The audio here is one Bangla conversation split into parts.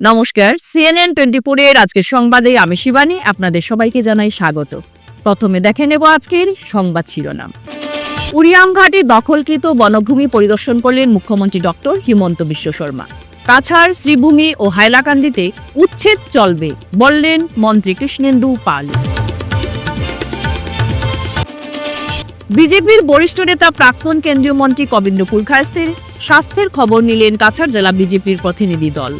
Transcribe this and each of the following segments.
নমস্কার সিএনএন টোয়েন্টি এর আজকের সংবাদে আমি শিবানী, আপনাদের সবাইকে জানাই স্বাগত। প্রথমে দেখে নেব আজকের সংবাদ শিরোনাম। উড়িয়ামঘাটে দখলকৃত বনভূমি পরিদর্শন করলেন মুখ্যমন্ত্রী ডক্টর হিমন্ত বিশ্ব শর্মা। কাছাড়, শ্রীভূমি ও হাইলাকান্দিতে উচ্ছেদ চলবে বললেন মন্ত্রী কৃষ্ণেন্দু পাল। বিজেপির বরিষ্ঠ নেতা প্রাক্তন কেন্দ্রীয় মন্ত্রী কবীন্দ্র পুরখাস্তের স্বাস্থ্যের খবর নিলেন কাছাড় জেলা বিজেপির প্রতিনিধি দল।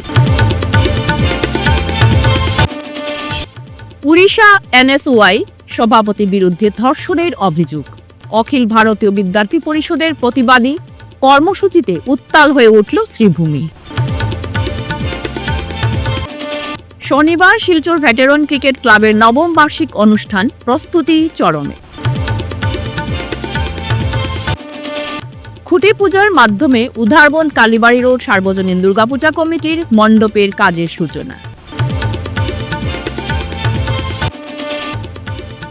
উড়িষ্যা এনএসওয়াই সভাপতি বিরুদ্ধে ধর্ষণের অভিযোগ। অখিল ভারতীয় বিদ্যার্থী পরিষদের প্রতিবাদী কর্মসূচিতে উত্তাল হয়ে উঠল শ্রীভূমি। শনিবার শিলচর ভেটেরন ক্রিকেট ক্লাবের নবম বার্ষিক অনুষ্ঠান প্রস্তুতি চরমে। খুঁটি পূজার মাধ্যমে উধারবন্দ কালীবাড়ি রোড সার্বজনীন দুর্গাপূজা কমিটির মণ্ডপের কাজের সূচনা।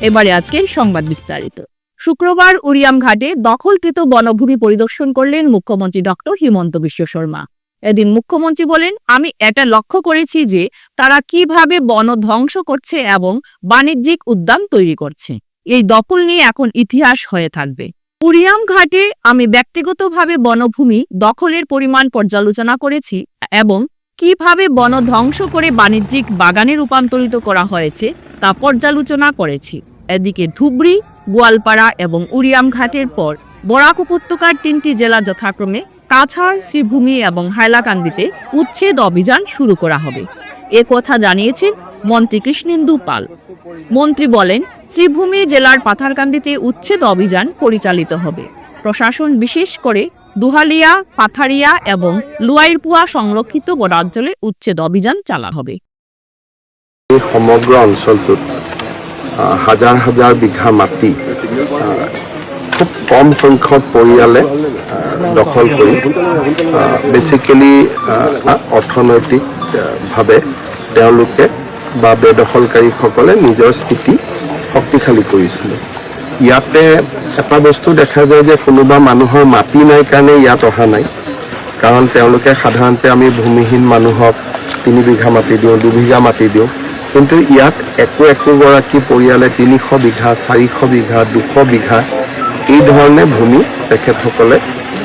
এবারে আজকের সংবাদ বিস্তারিত। শুক্রবার উরিয়াম ঘাটে দখলকৃত বনভূমি পরিদর্শন করলেন মুখ্যমন্ত্রী ডক্টর হিমন্ত বিশ্ব শর্মা। এদিন মুখ্যমন্ত্রী বলেন, আমি এটা লক্ষ্য করেছি যে তারা কীভাবে বন ধ্বংস করছে এবং বাণিজ্যিক উদ্যান তৈরি করছে। এই দখল নিয়ে এখন ইতিহাস হয়ে থাকবে। উরিয়াম ঘাটে আমি ব্যক্তিগতভাবে বনভূমি দখলের পরিমাণ পর্যালোচনা করেছি এবং কীভাবে বন ধ্বংস করে বাণিজ্যিক বাগানে রূপান্তরিত করা হয়েছে তা পর্যালোচনা করেছি। এদিকে ধুবড়ি, গোয়ালপাড়া এবং উরিয়াম ঘাটের পর বরাক উপত্যকার তিনটি জেলা যথাক্রমে কাছাড়, শ্রীভূমি এবং হাইলাকান্দিতে উচ্ছেদ অভিযান শুরু করা হবে। এ কথা জানিয়েছেন মন্ত্রী কৃষ্ণেন্দু পাল। মন্ত্রী বলেন শ্রীভূমি জেলার পাথারকান্দিতে উচ্ছেদ অভিযান পরিচালিত হবে। প্রশাসন বিশেষ করে দুহালিয়া পাথারিয়া এবং লুয়াইরপুয়া সংরক্ষিত বনাঞ্চলে উচ্ছেদ অভিযান চালা হবে। এই সমগ্ৰ অঞ্চলটোত আহ, হাজাৰ হাজাৰ বিঘা মাটি খুব কম সংখ্যক পৰিয়ালে আহ, দখল কৰি বেচিকেলি অৰ্থনৈতিকভাৱে তেওঁলোকে বা বেদখলকাৰীসকলে নিজৰ স্থিতি শক্তিশালী কৰিছিলে। ইয়াতে এটা বস্তু দেখা যায় যে কোনোবা মানুহৰ মাটি নাই কাৰণে ইয়াত অহা নাই। কাৰণ তেওঁলোকে সাধাৰণতে আমি ভূমিহীন মানুহক তিনি বিঘা মাটি দিওঁ, দুবিঘা মাটি দিওঁ। কিন্তু ইয়াত একো একোগৰাকী পৰিয়ালে তিনিশ বিঘা, চাৰিশ বিঘা, দুশ বিঘা এই ধৰণে ভূমি তেখেতসকলে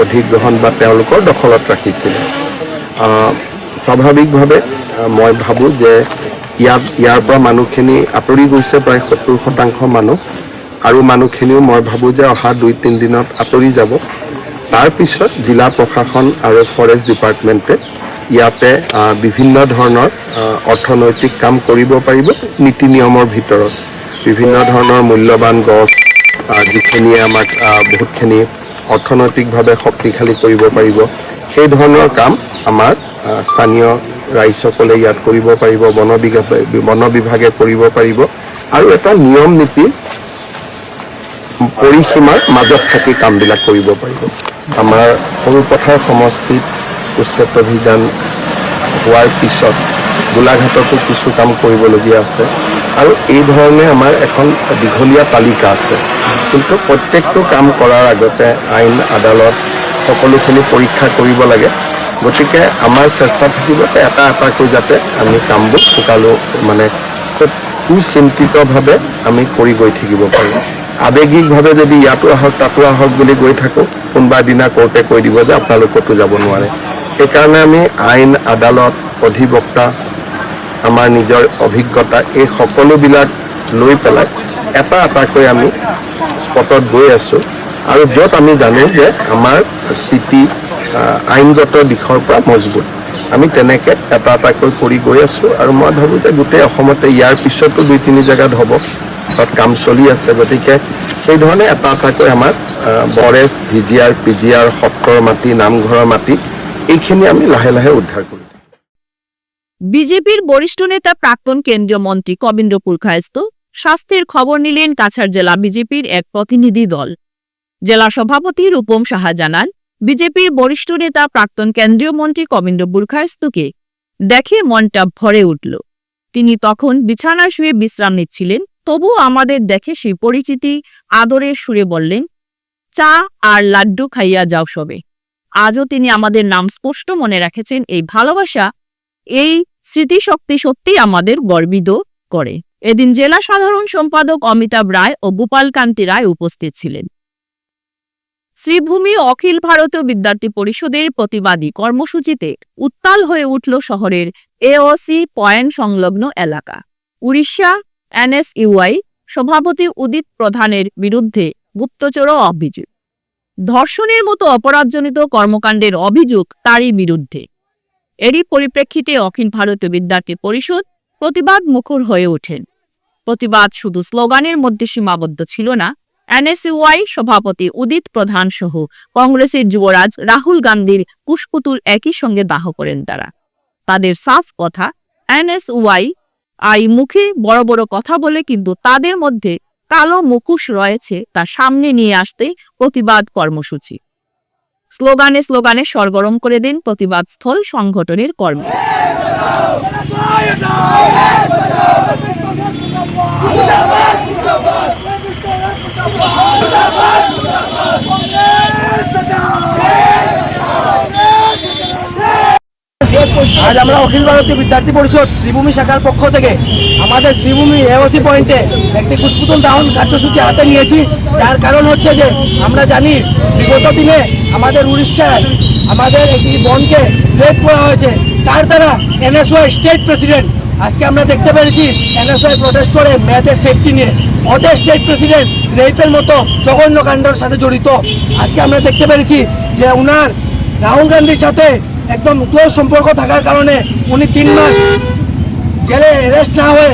অধিগ্ৰহণ বা তেওঁলোকৰ দখলত ৰাখিছিলে। স্বাভাৱিকভাৱে মই ভাবোঁ যে ইয়াত ইয়াৰ পৰা মানুহখিনি আঁতৰি গৈছে প্ৰায় সত্তৰ শতাংশ মানুহ। আৰু মানুহখিনিও মই ভাবোঁ যে অহা দুই তিনিদিনত আঁতৰি যাব। তাৰপিছত জিলা প্ৰশাসন আৰু ফৰেষ্ট ডিপাৰ্টমেণ্টে ইয়াতে বিভিন্ন ধৰণৰ অৰ্থনৈতিক কাম কৰিব পাৰিব নীতি নিয়মৰ ভিতৰত। বিভিন্ন ধৰণৰ মূল্যৱান গছ যিখিনিয়ে আমাক বহুতখিনি অৰ্থনৈতিকভাৱে শক্তিশালী কৰিব পাৰিব। সেই ধৰণৰ কাম আমাৰ স্থানীয় ৰাইজসকলে ইয়াত কৰিব পাৰিব, বন বন বিভাগে কৰিব পাৰিব। আৰু এটা নিয়ম নীতি পৰিসীমাৰ মাজত থাকি কামবিলাক কৰিব পাৰিব। আমাৰ সৰুপথাৰ সমষ্টিত উচ্ছেদ অভিযান হোৱাৰ পিছত গোলাঘাটতো কিছু কাম কৰিবলগীয়া আছে। আৰু এই ধৰণে আমাৰ এখন দীঘলীয়া তালিকা আছে। কিন্তু প্ৰত্যেকটো কাম কৰাৰ আগতে আইন, আদালত সকলোখিনি পৰীক্ষা কৰিব লাগে। গতিকে আমাৰ চেষ্টা থাকিব এটা এটাকৈ যাতে আমি কামবোৰ সকলো মানে খুব সুচিন্তিতভাৱে আমি কৰি গৈ থাকিব পাৰোঁ। আৱেগিকভাৱে যদি ইয়াতো আহক, তাতো আহক বুলি গৈ থাকোঁ, কোনোবা দিনা কোৰ্টে কৈ দিব যে আপোনালোক ক'তো যাব নোৱাৰে। সেইকাৰণে আমি আইন, আদালত, অধিবক্তা, আমাৰ নিজৰ অভিজ্ঞতা, এই সকলোবিলাক লৈ পেলাই এটা এটাকৈ আমি স্পটত গৈ আছোঁ। আৰু য'ত আমি জানো যে আমাৰ স্থিতি আইনগত দিশৰ পৰা মজবুত। আমি তেনেকৈ এটা এটাকৈ কৰি গৈ আছোঁ আৰু মই ভাবোঁ যে গোটেই অসমতে ইয়াৰ পিছতো দুই, তিনি জেগাত হ'ব। তাত কাম চলি আছে, গতিকে সেইধৰণে এটা এটাকৈ আমাৰ বৰেজ ভি জি আৰ আৰ সত্ৰৰ মাটি, নামঘৰৰ মাটি, এইখিনি আমি লাহে লাহে উদ্ধাৰ কৰিম বিজেপির বরিষ্ঠ নেতা প্রাক্তন কেন্দ্রীয় মন্ত্রী কবীন্দ্র পুরখায়স্ত স্বাস্থ্যের খবর নিলেন কাছাড় জেলা বিজেপির এক প্রতিনিধি দল। জেলা সভাপতি রূপম সাহা জানান, বিজেপির বরিষ্ঠ নেতা প্রাক্তন কেন্দ্রীয় মন্ত্রী কবীন্দ্র বুরখায়স্তকে দেখে মনটা ভরে উঠল। তিনি তখন বিছানা শুয়ে বিশ্রাম নিচ্ছিলেন তবু আমাদের দেখে সেই পরিচিতি আদরের সুরে বললেন, চা আর লাড্ডু খাইয়া যাও সবে। আজও তিনি আমাদের নাম স্পষ্ট মনে রেখেছেন, এই ভালোবাসা, এই স্মৃতিশক্তি সত্যি আমাদের গর্বিত করে। এদিন জেলা সাধারণ সম্পাদক অমিতাভ রায় ও গোপাল কান্তি রায় উপস্থিত ছিলেন। শ্রীভূমি অখিল ভারতীয় বিদ্যার্থী পরিষদের প্রতিবাদী কর্মসূচিতে উত্তাল হয়ে উঠল শহরের এওসি পয়েন্ট সংলগ্ন এলাকা। উড়িষ্যা, এনএসইউআই সভাপতি উদিত প্রধানের বিরুদ্ধে গুপ্তচর অভিযোগ। ধর্ষণের মতো অপরাধজনিত কর্মকাণ্ডের অভিযোগ তারই বিরুদ্ধে। এরই পরিপ্রেক্ষিতে অখিল ভারতীয় বিদ্যার্থী পরিষদ প্রতিবাদ মুখর হয়ে ওঠেন। প্রতিবাদ শুধু স্লোগানের মধ্যে সীমাবদ্ধ ছিল না এনএসইউআই সভাপতি উদিত প্রধান সহ কংগ্রেসের যুবরাজ রাহুল গান্ধীর কুশপুতুল একই সঙ্গে দাহ করেন তারা। তাদের সাফ কথা এনএসওয়াই আই মুখে বড় বড় কথা বলে কিন্তু তাদের মধ্যে কালো মুকুশ রয়েছে তা সামনে নিয়ে আসতে প্রতিবাদ কর্মসূচি। স্লোগানে স্লোগানে সরগরম করে দেন প্রতিবাদ স্থল সংগঠনের কর্মী। মুর্দাবাদ মুর্দাবাদ আজ আমরা অখিল ভারতীয় বিদ্যার্থী পরিষদ শ্রীভূমি শাখার পক্ষ থেকে আমাদের শ্রীভূমি এওসি পয়েন্টে একটি কুশপুতুল দাহন কার্যসূচি হাতে নিয়েছি। যার কারণ হচ্ছে যে আমরা জানি বিগত দিনে আমাদের উড়িষ্যায় আমাদের একটি বনকে রেপ করা হয়েছে। তার দ্বারা এনএসওয়াই স্টেট প্রেসিডেন্ট আজকে আমরা দেখতে পেরেছি এনএসওয়াই প্রটেস্ট করে মেয়েদের সেফটি নিয়ে। ওদের স্টেট প্রেসিডেন্ট রেপের মতো জঘন্য কাণ্ডের সাথে জড়িত। আজকে আমরা দেখতে পেরেছি যে উনার রাহুল গান্ধীর সাথে একদম ক্লোজ সম্পর্ক থাকার কারণে উনি তিন মাস জেলে অ্যারেস্ট না হয়ে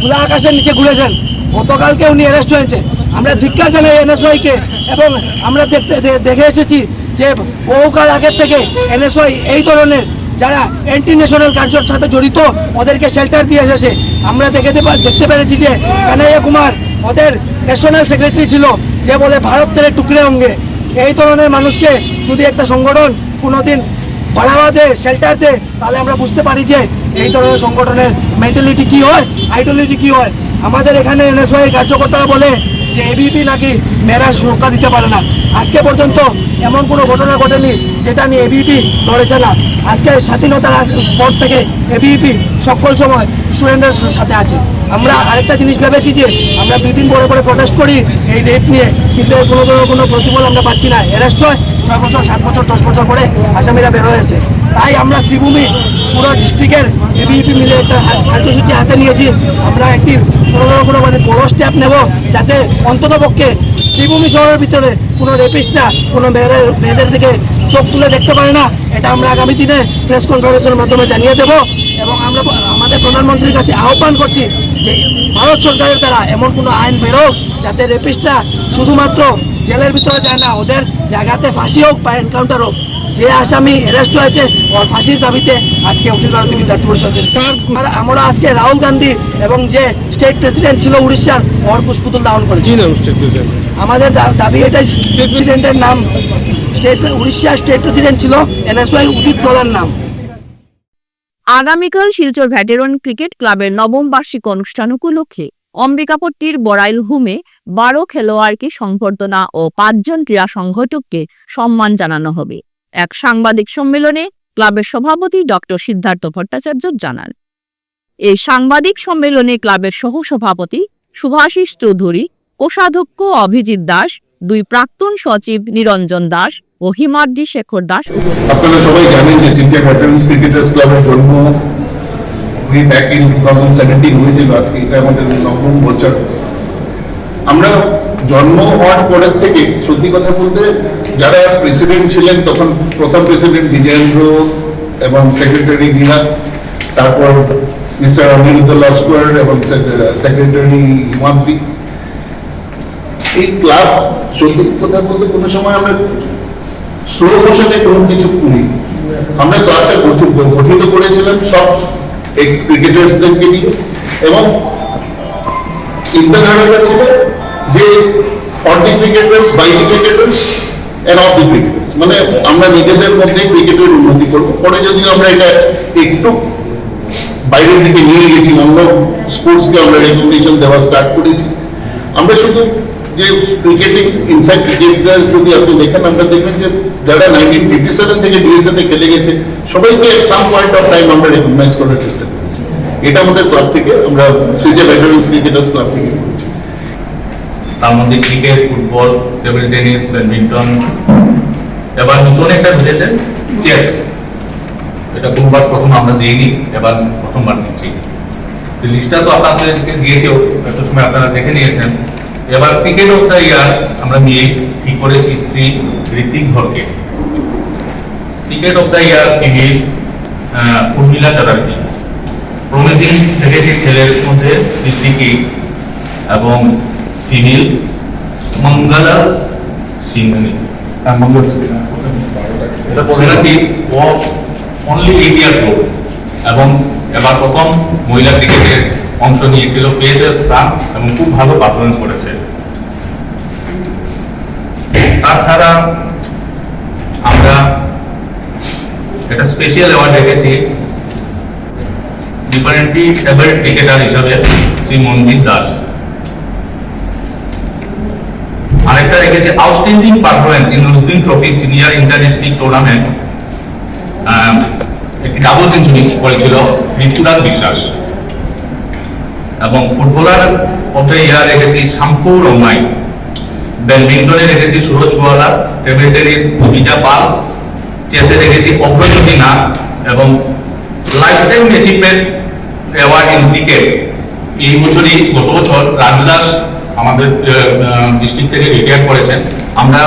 খোলা আকাশের নিচে ঘুরেছেন। গতকালকে উনি অ্যারেস্ট হয়েছে। আমরা ধিক্কার জানাই এনএসওয়াইকে এবং আমরা দেখতে দেখে এসেছি যে বহুকাল আগের থেকে এনএসওয়াই এই ধরনের যারা অ্যান্টি ন্যাশনাল কার্যর সাথে জড়িত, ওদেরকে শেল্টার দিয়ে এসেছে। আমরা দেখতে দেখতে পেরেছি যে কানাইয়া কুমার ওদের ন্যাশনাল সেক্রেটারি ছিল, যে বলে ভারত তেরে টুকরে অঙ্গে। এই ধরনের মানুষকে যদি একটা সংগঠন কোনোদিন বাড়াওয়া দে। শেল্টার দেয় তাহলে আমরা বুঝতে পারি যে এই ধরনের সংগঠনের মেন্টালিটি কি হয় আইডিওলজি কি হয়। আমাদের এখানে এনএসওয়াই কার্যকর্তারা বলে যে এবিপি নাকি মেয়েরা সুরক্ষা দিতে পারে না। আজকে পর্যন্ত এমন কোনো ঘটনা ঘটেনি যেটা আমি এবিপি ধরেছে না। আজকে স্বাধীনতার পর থেকে এবিপি সকল সময় স্টুডেন্টের সাথে আছে। আমরা আরেকটা জিনিস ভেবেছি যে আমরা দুই দিন পরে পরে প্রটেস্ট করি, এই রেপ নিয়ে। কিন্তু কোনো কোনো প্রতিফল আমরা পাচ্ছি না। অ্যারেস্ট হয় ছয় বছর, সাত বছর, দশ বছর পরে আসামিরা বের হয়েছে। তাই আমরা শ্রীভূমি পুরো ডিস্ট্রিক্টের এবিপি মিলে একটা কার্যসূচি হাতে নিয়েছি। আমরা একটি কোনো কোনো মানে বড় স্টেপ নেব যাতে অন্তত পক্ষে শ্রীভূমি শহরের ভিতরে কোনো রেপিস্টরা কোনো মেয়েদের মেয়েদের দিকে চোখ তুলে দেখতে পারে না। এটা আমরা আগামী দিনে প্রেস কনফারেন্সের মাধ্যমে জানিয়ে দেব এবং আমরা আমাদের প্রধানমন্ত্রীর কাছে আহ্বান করছি যে ভারত সরকারের দ্বারা এমন কোনো আইন বেরোক যাতে রেপিস্টরা শুধুমাত্র জেলের ভিতরে যায় না ওদের জায়গাতে ফাঁসি হোক বা এনকাউন্টার হোক যে আসামি অ্যারেস্ট হয়েছে ওর ফাঁসির দাবিতে আজকে অখিল ভারতীয় বিদ্যার্থী পরিষদের আমরা- আমরা আজকে রাহুল গান্ধী এবং যে স্টেট প্রেসিডেন্ট ছিল উড়িষ্যার ওর পুষ্পুতুল দাহন করেছি। আমাদের দাবি এটাই স্টেট প্রেসিডেন্টের নাম। স্টেট উড়িষ্যার স্টেট প্রেসিডেন্ট ছিল এনএসওয়াই উদিত প্রধান নাম। আগামীকাল শিলচর ভ্যাটেরন ক্রিকেট ক্লাবের নবম বার্ষিক অনুষ্ঠান উপলক্ষে অম্বিকাপট্টির বড়াইল হুমে বারো খেলোয়াড়কে সংবর্ধনা ও পাঁচজন ক্রীড়া সংগঠককে সম্মান জানানো হবে। এক সাংবাদিক সম্মেলনে ক্লাবের সভাপতি ডক্টর সিদ্ধার্থ ভট্টাচার্য জানান। এই সাংবাদিক সম্মেলনে ক্লাবের সহসভাপতি সুভাষিস চৌধুরী, কোষাধ্যক্ষ অভিজিৎ দাস, দুই প্রাক্তন সচিব নিরঞ্জন দাস ও হিমাদ্রি শেখর দাস উপস্থিত। আপনারা সবাই জানেন যে ক্রিকেটার্স ক্লাবের জন্ম ওই back in two thousand seventeen হয়েছিল আজকে এটা আমাদের নবম বছর। আমরা জন্ম হওয়ার পরের থেকে, সত্যি কথা বলতে, যারা প্রেসিডেন্ট ছিলেন, তখন প্রথম প্রেসিডেন্ট বিজয়েন্দ্র এবং সেক্রেটারি বিনাথ তারপর মিস্টার অনিরুদ্ধ লস্কর এবং সেক্রেটারি হিমাদ্রি। এই ক্লাব, সত্যি কথা বলতে কোনো সময় আমরা স্লো মোশনে কোনো কিছু করি আমরা গঠি- গঠিত করেছিলাম, সব এক্স ক্রিকেটার্সদেরকে নিয়ে এবং চিন্তাধারাটা ছিল যে for the cricketers by cricketers and of the cricketers মানে আমরা নিজেদের মধ্যে ক্রিকেটের উন্নতি করব। পরে যদিও আমরা এটা একটু বাইরের দিকে নিয়ে গেছি, অন্য স্পোর্টসকে আমরা রেকগনিশন দেওয়া স্টার্ট করেছি। আমরা শুধু যে ইনফ্যাক্ট যদি আপনি দেখেন, আমরা দেখবেন যে যারা নাইনটিন ফিফটি সেভেন থেকে ডিএসএ তে খেলে গেছে, সবাইকে সাম পয়েন্ট অফ টাইম আমরা রেকগনাইজ করার চেষ্টা করেছি। এটা আমাদের ক্লাব থেকে, আমরা সিজে ভেটারেন্স ক্রিকেটার্স ক্লাব থেকে তার মধ্যে cricket football table tennis badminton এবার নতুন একটা ঢুকেছে চেস এটা বহুবার প্রথম আমরা দিইনি, এবার প্রথমবার নিচ্ছি লিস্টটা তো আপনাদেরকে দিয়েছি এত সময় আপনারা দেখে নিয়েছেন। এবার ক্রিকেট অফ দ্য ইয়ার আমরা নিয়ে ঠিক করেছি Shri Hrithik ধরকে cricket of the year female Urmila Chatterjee. Promising দেখেছি ছেলের মধ্যে ঋতিকি এবং সিভিল মঙ্গলা সিংহানি মঙ্গল অনলি ওল্ড এবং এবার প্রথম মহিলা ক্রিকেটে অংশ নিয়েছিল, পেয়েছে স্থান এবং খুব ভালো পারফরমেন্স করেছে। তাছাড়া আমরা একটা স্পেশাল অ্যাওয়ার্ড রেখেছি ডিফারেন্টলি এভারেট ক্রিকেটার হিসাবে শ্রী মঞ্জিত দাস। আরেকটা রেখেছে আউটস্ট্যান্ডিং পারফরমেন্স ইন রুদ্দিন ট্রফি সিনিয়র ইন্টারন্যাশনাল টুর্নামেন্ট একটি ডাবল সেঞ্চুরি করেছিল ঋতুরাজ বিশ্বাস। এবং ফুটবলার অফ দ্য ইয়ার রেখেছি শাম্পু রমাই ব্যাডমিন্টনে রেখেছি সুরজ গোয়ালা টেবিল টেনিস বিজা পাল, চেসে রেখেছি অগ্রজ্যোতি নাথ এবং life time achievement award in cricket এই বছরই গত বছর রাজু দাস আমাদের ডিস্ট্রিক্ট থেকে রিটায়ার করেছেন। আমরা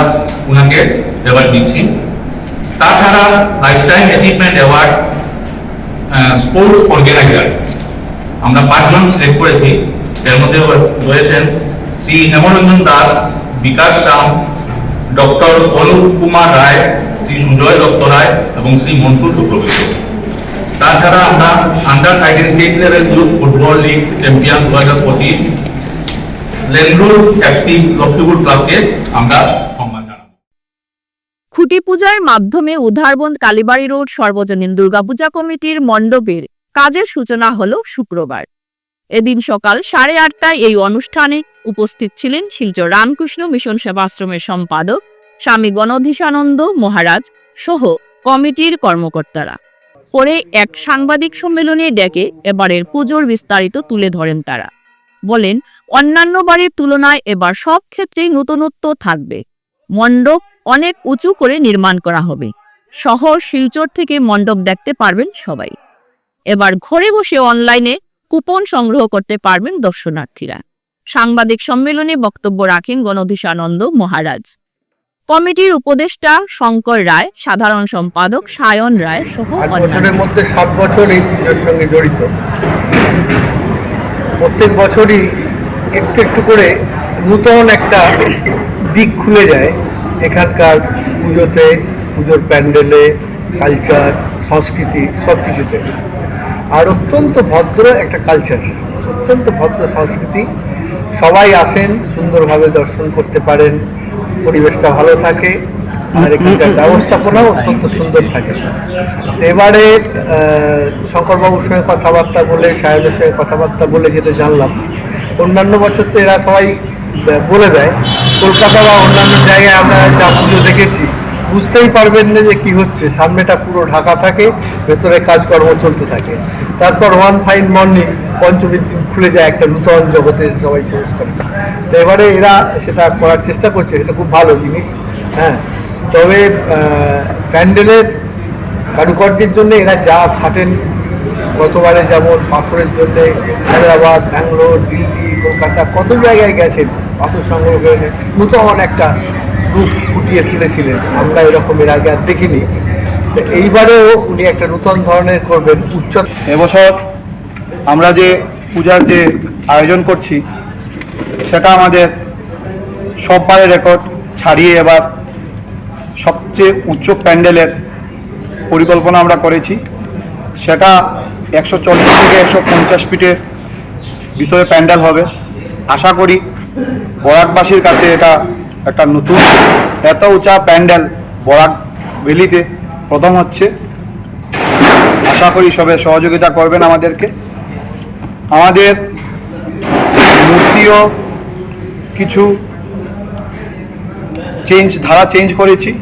ওনাকে এবার দিচ্ছি। তাছাড়া life time achievement award sports organiser আমরা পাঁচজন সিলেক্ট করেছি। এর মধ্যে রয়েছেন শ্রী হেমরঞ্জন দাস, বিকাশ শ্যাম ডক্টর অনুপ কুমার রায়, শ্রী সুজয় দত্ত রায় এবং শ্রী মন্টু শুক্রবৈদ্য তাছাড়া আমরা under thirteen state level group football league champion দু হাজার পঁচিশ লেনরোড এফসি লক্ষ্মীপুর ক্লাবকে আমরা খুঁটি পূজার মাধ্যমে উদ্ধারবন্দ কালীবাড়ি রোড, সর্বজনীন দুর্গাপূজা কমিটির মণ্ডপের কাজের সূচনা হল শুক্রবার। এদিন সকাল সাড়ে আটটায় এই অনুষ্ঠানে উপস্থিত ছিলেন শিলচর রামকৃষ্ণ মিশন সেবাশ্রমের সম্পাদক স্বামী গণধীশানন্দ মহারাজ সহ কমিটির কর্মকর্তারা। পরে এক সাংবাদিক সম্মেলনে ডেকে এবারের পুজোর বিস্তারিত তুলে ধরেন তারা। বলেন, অন্যান্য বাড়ির তুলনায় এবার সব ক্ষেত্রেই নতুনত্ব থাকবে। মণ্ডপ অনেক উঁচু করে নির্মাণ করা হবে। শহর শিলচর থেকে মণ্ডপ দেখতে পারবেন সবাই। এবার ঘরে বসে অনলাইনে কুপন সংগ্রহ করতে পারবেন দর্শনার্থীরা। সাংবাদিক সম্মেলনে বক্তব্য রাখেন গণধীশানন্দ মহারাজ। কমিটির উপদেষ্টা শঙ্কর রায় সাধারণ সম্পাদক সায়ন রায় সহ বছরের মধ্যে সাত বছর এই পুজোর সঙ্গে জড়িত। প্রত্যেক বছরই একটু একটু করে নূতন একটা দিক খুলে যায়। এখানকার পুজোতে পুজোর প্যান্ডেলে কালচার সংস্কৃতি সব কিছুতে আর অত্যন্ত ভদ্র একটা কালচার অত্যন্ত ভদ্র সংস্কৃতি। সবাই আসেন সুন্দরভাবে দর্শন করতে পারেন পরিবেশটা ভালো থাকে আর এখানকার ব্যবস্থাপনাও অত্যন্ত সুন্দর থাকে। তো এবারে শঙ্করবাবুর সঙ্গে কথাবার্তা বলে সায়নের সঙ্গে কথাবার্তা বলে যেটা জানলাম অন্যান্য বছর তো এরা সবাই বলে দেয়। কলকাতা বা অন্যান্য জায়গায় আমরা যা পুজো দেখেছি বুঝতেই পারবেন না যে কি হচ্ছে। সামনেটা পুরো ঢাকা থাকে, ভেতরে কাজকর্ম চলতে থাকে। তারপর ওয়ান ফাইন মর্নিং পঞ্চমীর দিন খুলে যায় একটা নূতন জগতে সবাই প্রবেশ করে। তো এবারে এরা সেটা করার চেষ্টা করছে এটা খুব ভালো জিনিস হ্যাঁ। তবে প্যান্ডেলের কারুকার্যের জন্য এরা যা খাটেন, গতবারে যেমন পাথরের জন্য হায়দ্রাবাদ, ব্যাঙ্গালোর, দিল্লি, কলকাতা, কত জায়গায় গেছেন পাথর সংগ্রহ করে নূতন একটা রূপ ফুটিয়ে তুলেছিলেন। আমরা এরকম এর আগে আর দেখিনি। এইবারেও উনি একটা নূতন ধরনের করবেন, উচ্চ এবছর আমরা যে পূজার যে আয়োজন করছি, সেটা আমাদের সববারের রেকর্ড ছাড়িয়ে এবার সবচেয়ে উচ্চ প্যান্ডেলের পরিকল্পনা আমরা করেছি। সেটা একশো চল্লিশ থেকে একশো পঞ্চাশ ফিটের ভিতরে প্যান্ডেল হবে। আশা করি বরাকবাসীর কাছে এটা একটা নতুন, এত উঁচা প্যান্ডেল বরাক ভ্যালিতে প্রথম হচ্ছে। আশা করি সবে সহযোগিতা করবেন আমাদেরকে। আমাদের মূর্তিও কিছু চেঞ্জ ধারা চেঞ্জ করেছি।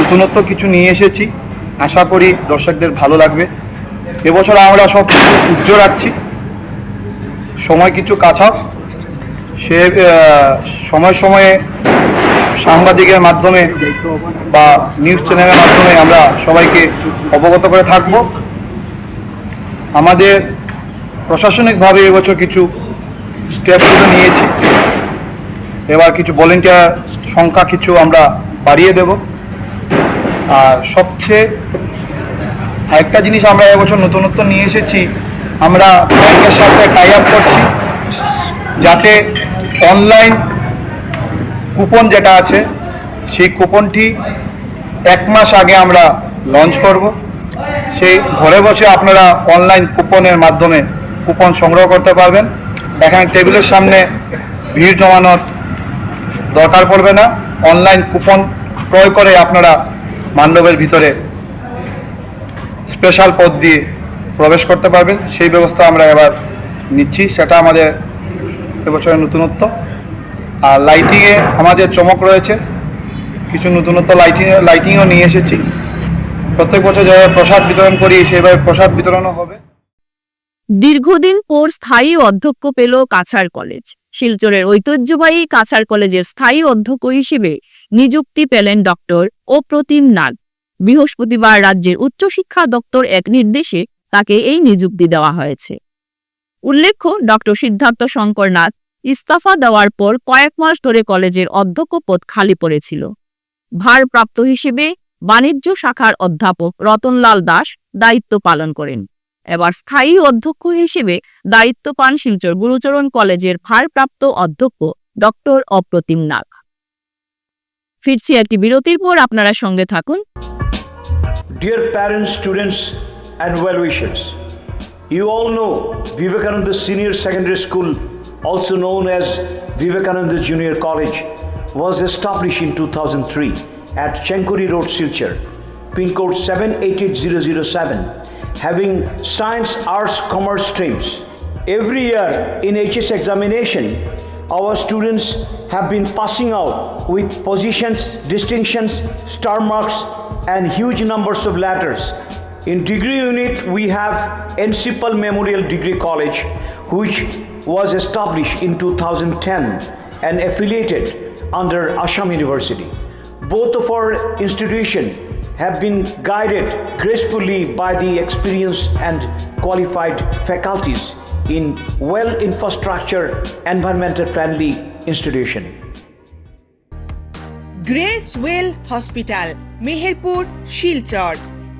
নতুনত্ব কিছু নিয়ে এসেছি। আশা করি দর্শকদের ভালো লাগবে। এবছর আমরা সব উজ্জ্বল রাখছি। সময় কিছু কাছাও। সে সময় সময়ে সাংবাদিকের মাধ্যমে বা নিউজ চ্যানেলের মাধ্যমে আমরা সবাইকে অবগত করে থাকব। আমাদের প্রশাসনিকভাবে এবছর কিছু স্টেপগুলো নিয়েছি। এবার কিছু ভলেন্টিয়ার সংখ্যা কিছু আমরা বাড়িয়ে দেব। আর সবচেয়ে আরেকটা জিনিস আমরা এবছর নতুনত্ব নিয়ে এসেছি, আমরা ব্যাংকের সাথে টাই আপ করছি, যাতে অনলাইন কুপন যেটা আছে, সেই কুপনটি এক মাস আগে আমরা লঞ্চ করব। সেই ঘরে বসে আপনারা অনলাইন কুপনের মাধ্যমে কুপন সংগ্রহ করতে পারবেন। এখানে টেবিলের সামনে ভিড় জমানোর দরকার পড়বে না। অনলাইন কুপন ক্রয় করে আপনারা মান্ডবের ভিতরে স্পেশাল পদ দিয়ে প্রবেশ করতে পারবেন। সেই ব্যবস্থা আমরা এবার নিচ্ছি। সেটা আমাদের এবছরের নতুনত্ব। আর লাইটিংয়ে আমাদের চমক রয়েছে। কিছু নতুনত্ব লাইটিং লাইটিংও নিয়ে এসেছি। প্রত্যেক বছর যেভাবে প্রসাদ বিতরণ করি সেইভাবে প্রসাদ বিতরণও হবে। দীর্ঘদিন পর স্থায়ী অধ্যক্ষ পেল কাছাড় কলেজ। শিলচরের ঐতিহ্যবাহী কাছাড় কলেজের স্থায়ী অধ্যক্ষ হিসেবে নিযুক্তি পেলেন ডক্টর অপ্রতিম নাগ। বৃহস্পতিবার রাজ্যের উচ্চশিক্ষা দপ্তর এক নির্দেশে তাকে এই নিযুক্তি দেওয়া হয়েছে। উল্লেখ্য, ডক্টর সিদ্ধার্থ শঙ্কর নাথ ইস্তফা দেওয়ার পর কয়েক মাস ধরে কলেজের অধ্যক্ষ পদ খালি পড়েছিল। ভারপ্রাপ্ত হিসেবে বাণিজ্য শাখার অধ্যাপক রতনলাল দাস দায়িত্ব পালন করেন। এবার স্থায়ী অধ্যক্ষ হিসেবে দায়িত্ব পান শিলচর গুরুচরণ কলেজের ভারপ্রাপ্ত অধ্যক্ষ ডক্টর অপ্রতিম নাগ। ফিরছি একটি বিরতির পর, আপনারা সঙ্গে থাকুন। You all know Vivekananda Senior Secondary School, also known as Vivekananda Junior College, was established in 2003 at Chenkuri Road, Silchar, pin code 788007, having science, arts, commerce streams. Every year in HS examination, our students have been passing out with positions, distinctions, star marks, and huge numbers of letters. In degree unit, we have Encipal Memorial Degree College, which was established in 2010 and affiliated under Assam University. Both of our institutions have been guided gracefully by the experienced and qualified faculties in well infrastructure, environmental friendly institution. Grace Well Hospital, Meherpur, Shilchar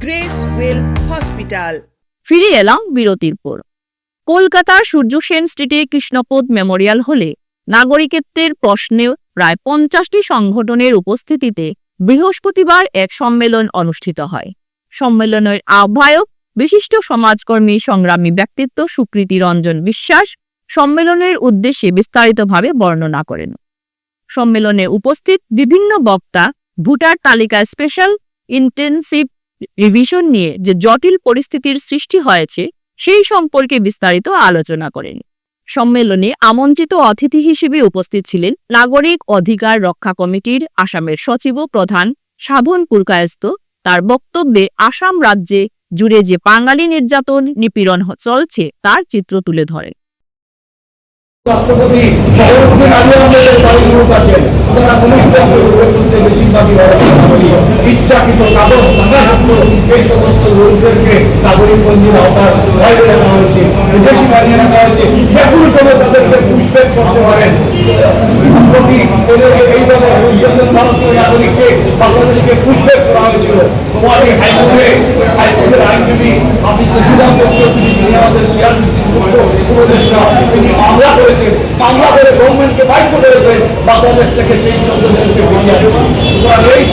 grace well hospital ফিরে এলাম বিরতির পর কলকাতার সূর্য সেন স্ট্রিটে কৃষ্ণপদ মেমোরিয়াল হলে নাগরিকত্বের প্রশ্নে প্রায় পঞ্চাশটি সংগঠনের উপস্থিতিতে বৃহস্পতিবার এক সম্মেলন অনুষ্ঠিত হয়। সম্মেলনের আহ্বায়ক বিশিষ্ট সমাজকর্মী সংগ্রামী ব্যক্তিত্ব সুকৃতি রঞ্জন বিশ্বাস সম্মেলনের উদ্দেশ্যে বিস্তারিতভাবে বর্ণনা করেন। সম্মেলনে উপস্থিত বিভিন্ন বক্তা ভোটার তালিকা স্পেশাল ইন্টেনসিভ রিভিশন নিয়ে যে জটিল পরিস্থিতির সৃষ্টি হয়েছে, সেই সম্পর্কে বিস্তারিত আলোচনা করেন। সম্মেলনে আমন্ত্রিত অতিথি হিসেবে উপস্থিত ছিলেন নাগরিক অধিকার রক্ষা কমিটির আসামের সচিব প্রধান সাধন পুরকায়স্ত তার বক্তব্যে আসাম রাজ্যে জুড়ে যে বাঙালি নির্যাতন নিপীড়ন চলছে, তার চিত্র তুলে ধরেন। রাষ্ট্রপতি ইচ্ছাকৃত সমস্ত লোকদেরকে নাগরিকপঞ্জির আওতা বাইরে রাখা হয়েছে। বিদেশি বানিয়ে রাখা হয়েছে। করতে পারেন। এইভাবে ভারতীয় নাগরিককে বাংলাদেশকে পুষ্পেক করা হয়েছিল। তোমারই হাইকোর্টে, হাইকোর্টের আইনজীবী আপনি সুশীলাম চৌধুরী, যিনি আমাদের উপদেষ্টা, তিনি মামলা করেছেন। মামলা করে গভর্নমেন্টকে বাধ্য করেছেন বাংলাদেশ থেকে সেই সুতরাং এই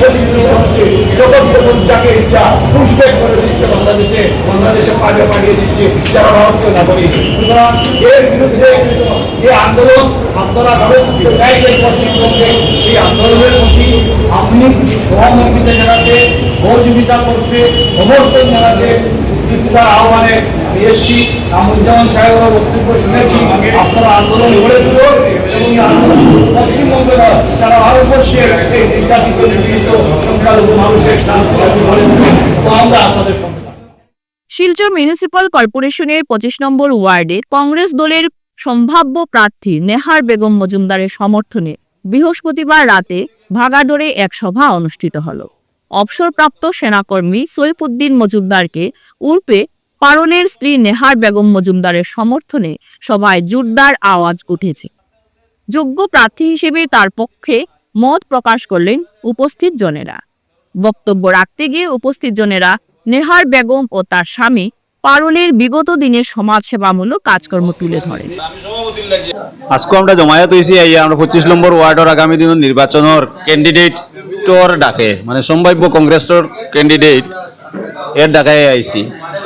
হচ্ছে যখন যাকে ইচ্ছা পুষব্যাক করে দিচ্ছে বাংলাদেশে বাংলাদেশে পাঠিয়ে দিচ্ছে যারা ভারতীয় নাগরিক। সুতরাং এর বিরুদ্ধে যে আন্দোলন আপনারা গড়ে চাইছেন পশ্চিমবঙ্গে সেই আন্দোলনের প্রতি আপনি সহমর্মিতা জানাতে সহযোগিতা করতে, সমর্থন জানাতে বিপুলার আহ্বানে এসছি। কামরুজ্জামান সাহেবেরও বক্তব্য শুনেছি। আপনারা আন্দোলন গড়ে তুলুন এবং এই আন্দোলন পশ্চিমবঙ্গে নয় সারা ভারতবর্ষে এই নির্যাতিত, নিপীড়িত, সংখ্যালঘু মানুষের শান্তি আপনি গড়ে তুলুন। আমরা আপনাদের শিলচর মিউনিসিপাল কর্পোরেশনের পঁচিশ নম্বর ওয়ার্ডে কংগ্রেস দলের সম্ভাব্য প্রার্থী নেহার বেগম মজুমদারের সমর্থনে বৃহস্পতিবার রাতে ভাগাডোরে এক সভা অনুষ্ঠিত হল। অবসরপ্রাপ্ত সেনাকর্মী সৈফুদ্দিন মজুমদারকে উর্পে পারনের স্ত্রী নেহার বেগম মজুমদারের সমর্থনে সভায় জোরদার আওয়াজ উঠেছে। যোগ্য প্রার্থী হিসেবে তার পক্ষে মত প্রকাশ করলেন উপস্থিত জনেরা। বক্তব্য রাখতে গিয়ে উপস্থিত জনেরা নেহার বেগম ও তার স্বামী পারুলের বিগত দিনের সমাজসেবামূলক কাজকর্ম তুলে ধরেন আজকে আমরা জমায়েত হয়েছি আইয়া আমরা পঁচিশ নম্বর ওয়ার্ডের আগামী দিনের নির্বাচনের ক্যান্ডিডেটর ডাকে মানে সম্ভাব্য কংগ্রেসের ক্যান্ডিডেট এর ডাকায় আইছি।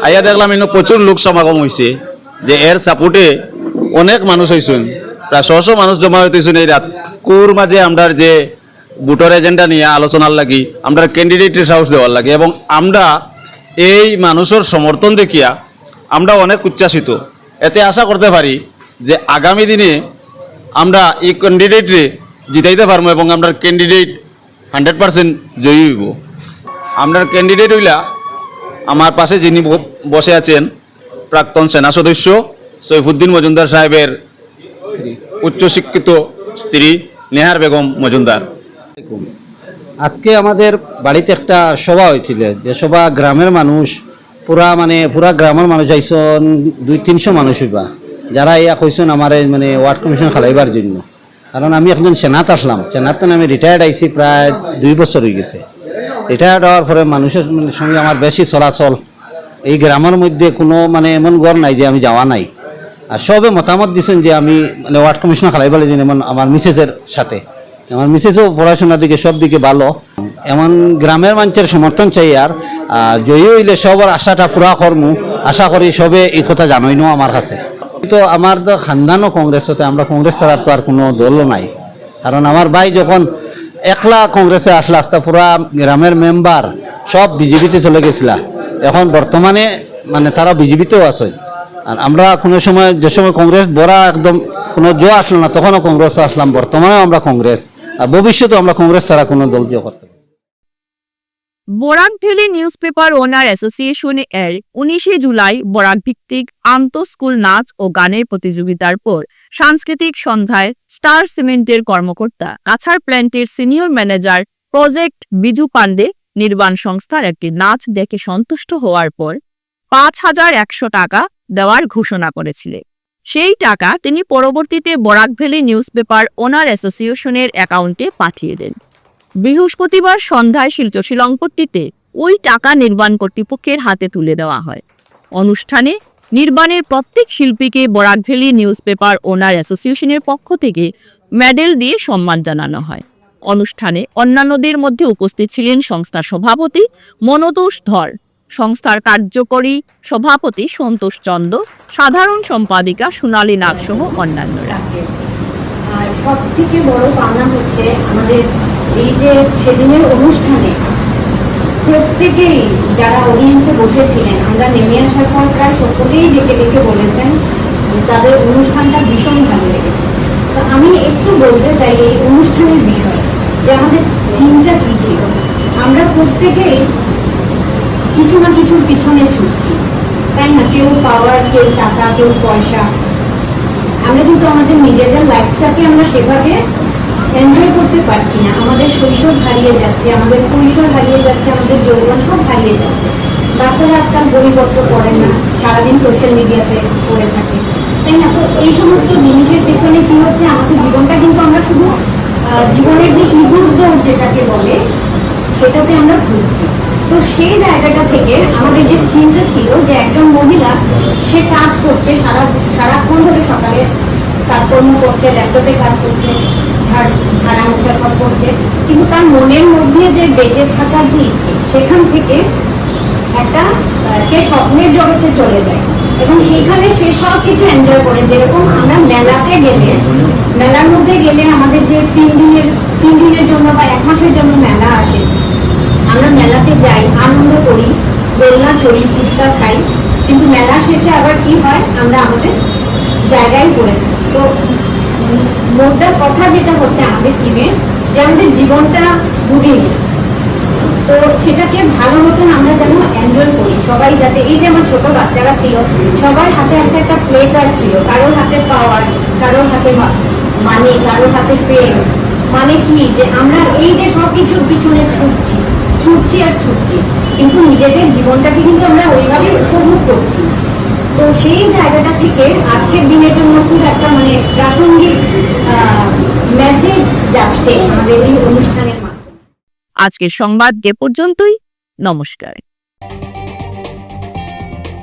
আইয়া দেখলাম ইনো প্রচুর লোক সমাগম হয়েছে যে এর সাপোর্টে অনেক মানুষ হয়েছেন প্রায় ছশো মানুষ জমায়েত হয়েছেন এই রাতকুর মাঝে আমরা যে ভোটার এজেন্ডা নিয়ে আলোচনার লাগি আমরা ক্যান্ডিডেটের সাহস দেওয়ার লাগে, এবং আমরা এই মানুষের সমর্থন দেখিয়া আমরা অনেক উচ্ছ্বাসিত। এতে আশা করতে পারি যে আগামী দিনে আমরা এই ক্যান্ডিডেটরে জিতাইতে পারব এবং আমরা ক্যান্ডিডেট হান্ড্রেড পার্সেন্ট জয়ী হইব। আমরা ক্যান্ডিডেট হইলা আমার পাশে যিনি বসে আছেন প্রাক্তন সেনা সদস্য সৈফুদ্দিন মজুমদার সাহেবের উচ্চশিক্ষিত স্ত্রী নেহার বেগম মজুমদার। আজকে আমাদের বাড়িতে একটা সভা হয়েছিল। যে সভা গ্রামের মানুষ, পুরা মানে পুরা গ্রামের মানুষ আইসন দুই, তিনশো মানুষ হইবা। যারা ইয়া কইসন আমার মানে ওয়ার্ড কমিশন খালাইবার জন্য। কারণ আমি একজন সেনাত আসলাম। সেনাত তো আমি রিটায়ার্ড আইছি প্রায় দুই বছর হয়ে গেছে। রিটায়ার্ড হওয়ার পরে মানুষের মানে সঙ্গে আমার বেশি চলাচল। এই গ্রামের মধ্যে কোনো মানে এমন গড় নাই যে আমি যাওয়া নাই। আর সবে মতামত দিছেন যে আমি মানে ওয়ার্ড কমিশন খালাইবার জন্য এমন আমার মিসেসের সাথে। আমার মিসেসও পড়াশোনার দিকে সব দিকে ভালো। এমন গ্রামের মানুষের সমর্থন চাই আর জয়ী হইলে সবার আশাটা পুরা করমু, আশা করি সবে এই কথা জানোই না আমার কাছে। তো আমার তো খানদানও কংগ্রেস হতে আমরা কংগ্রেস ছাড়ার তো আর কোনো দলও নাই। কারণ আমার ভাই যখন একলা কংগ্রেসে আসলে, আস্তে পুরা গ্রামের মেম্বার সব বিজেপিতে চলে গেছিলা। এখন বর্তমানে মানে তারা বিজেপিতেও আছে। আর আমরা কোনো সময়, যে সময় কংগ্রেস বড়া একদম কোনো জো আসলো না, তখনও কংগ্রেস আসলাম, বর্তমানেও আমরা কংগ্রেস, আর ভবিষ্যতে আমরা কংগ্রেস ছাড়া কোনো দল জয় করতে Barak valley news paper owner association এর উনিশে জুলাই বরাক ভিত্তিক আন্ত স্কুল নাচ ও গানের প্রতিযোগিতার পর সাংস্কৃতিক সন্ধ্যায় স্টার সিমেন্টের কর্মকর্তা, কাছাড় প্ল্যান্টের senior manager project Biju Pandey নির্বাণ সংস্থার একটি নাচ দেখে সন্তুষ্ট হওয়ার পর পাঁচ হাজার একশো টাকা দেওয়ার ঘোষণা করেছিলেন। সেই টাকা তিনি পরবর্তীতে বরাক নিউজ পেপার ওনার অ্যাসোসিয়েশনের অ্যাকাউন্টে পাঠিয়ে দেন। বৃহস্পতিবার সন্ধ্যায় শিলচর শিলংপট্টিতে ওই টাকা নির্মাণ কর্তৃপক্ষের হাতে তুলে দেওয়া হয়। অনুষ্ঠানে নির্মাণের প্রত্যেক শিল্পীকে Barak valley news paper owner অ্যাসোসিয়েশনের পক্ষ থেকে মেডেল দিয়ে সম্মান জানানো হয়। অনুষ্ঠানে অন্যান্যদের মধ্যে উপস্থিত ছিলেন সংস্থার সভাপতি মনোতোষ ধর। সংস্থার কার্যকরী সভাপতি সন্তোষ চন্দ, সাধারণ সম্পাদিকা সোনালী নাগ সহ অন্যান্যরা। আর সব থেকে বড় পাওনা হচ্ছে আমাদের এই যে সেদিনের অনুষ্ঠানে প্রত্যেকেই যারা অডিয়েন্সে বসেছিলেন, আমরা নেমে আসার পর প্রায় সকলেই ডেকে ডেকে বলেছেন তাদের অনুষ্ঠানটা ভীষণ ভালো লেগেছে। তো আমি একটু বলতে চাই এই অনুষ্ঠানের বিষয়ে যে আমাদের থিমটা কী ছিল? আমরা প্রত্যেকেই কিছু না কিছুর পিছনে ছুটছি। তাই না? কেউ পাওয়ার, কেউ টাকা, কেউ পয়সা। আমরা কিন্তু আমাদের নিজেদের লাইফটাকে আমরা সেভাবে এনজয় করতে পারছি না। আমাদের শৈশব হারিয়ে যাচ্ছে, আমাদের কৈশোর হারিয়ে যাচ্ছে, আমাদের যৌবন সব হারিয়ে যাচ্ছে। বাচ্চারা আজকাল বইপত্র পড়ে না, সারাদিন সোশ্যাল মিডিয়াতে পড়ে থাকে। তাই না? তো এই সমস্ত জিনিসের পেছনে কি হচ্ছে? আমাদের জীবনটা কিন্তু আমরা শুধু জীবনের যে ইঁদুর দৌড় যেটাকে বলে, সেটাতে আমরা ঘুরছি তো সেই জায়গাটা থেকে আমাদের যে থিমটা ছিল যে একজন মহিলা, সে কাজ করছে, সারা, সারাক্ষণ ধরে সকালে কাজকর্ম করছে, ল্যাপটপে কাজ করছে, ঝাড় মোছা সব করছে। কিন্তু তার মনের মধ্যে যে বেঁচে থাকার যে ইচ্ছে, সেখান থেকে একটা সে স্বপ্নের জগতে চলে যায়। এবং সেইখানে সে সব কিছু এনজয় করে। যেরকম আমরা মেলাতে গেলে, মেলার মধ্যে গেলে আমাদের যে তিন দিনের তিন দিনের জন্য বা এক মাসের জন্য মেলা আসে মেলাতে যাই, আনন্দ করি, দোলনা চড়ি, ফুচকা খাই। কিন্তু মেলা শেষে আবার কি হয়, আমরা আমাদের জায়গায় পড়ে তো মোদ্দার কথা যেটা হচ্ছে আমাদের টিমে যে আমাদের জীবনটা দুদিন। তো সেটাকে ভালো মতন আমরা যেন এনজয় করি। সবাই যাতে, এই যে আমার ছোট বাচ্চারা ছিল, সবার হাতে একটা একটা প্লে কার্ড ছিল। কারোর হাতে পাওয়ার কারোর হাতে মানে কারোর হাতে পেন মানে কি? যে আমরা এই যে সব কিছুর পিছনে ছুটছি। ছুটছি আর ছুটছি। কিন্তু নিজেদের জীবনটাকে কিন্তু আমরা ওইভাবে উপভোগ করছি। তো সেই জায়গাটা থেকে আজকের দিনের জন্য খুব একটা মানে প্রাসঙ্গিক মেসেজ যাচ্ছে আমাদের এই অনুষ্ঠানের মাধ্যমে। আজকের সংবাদ এ পর্যন্তই। নমস্কার।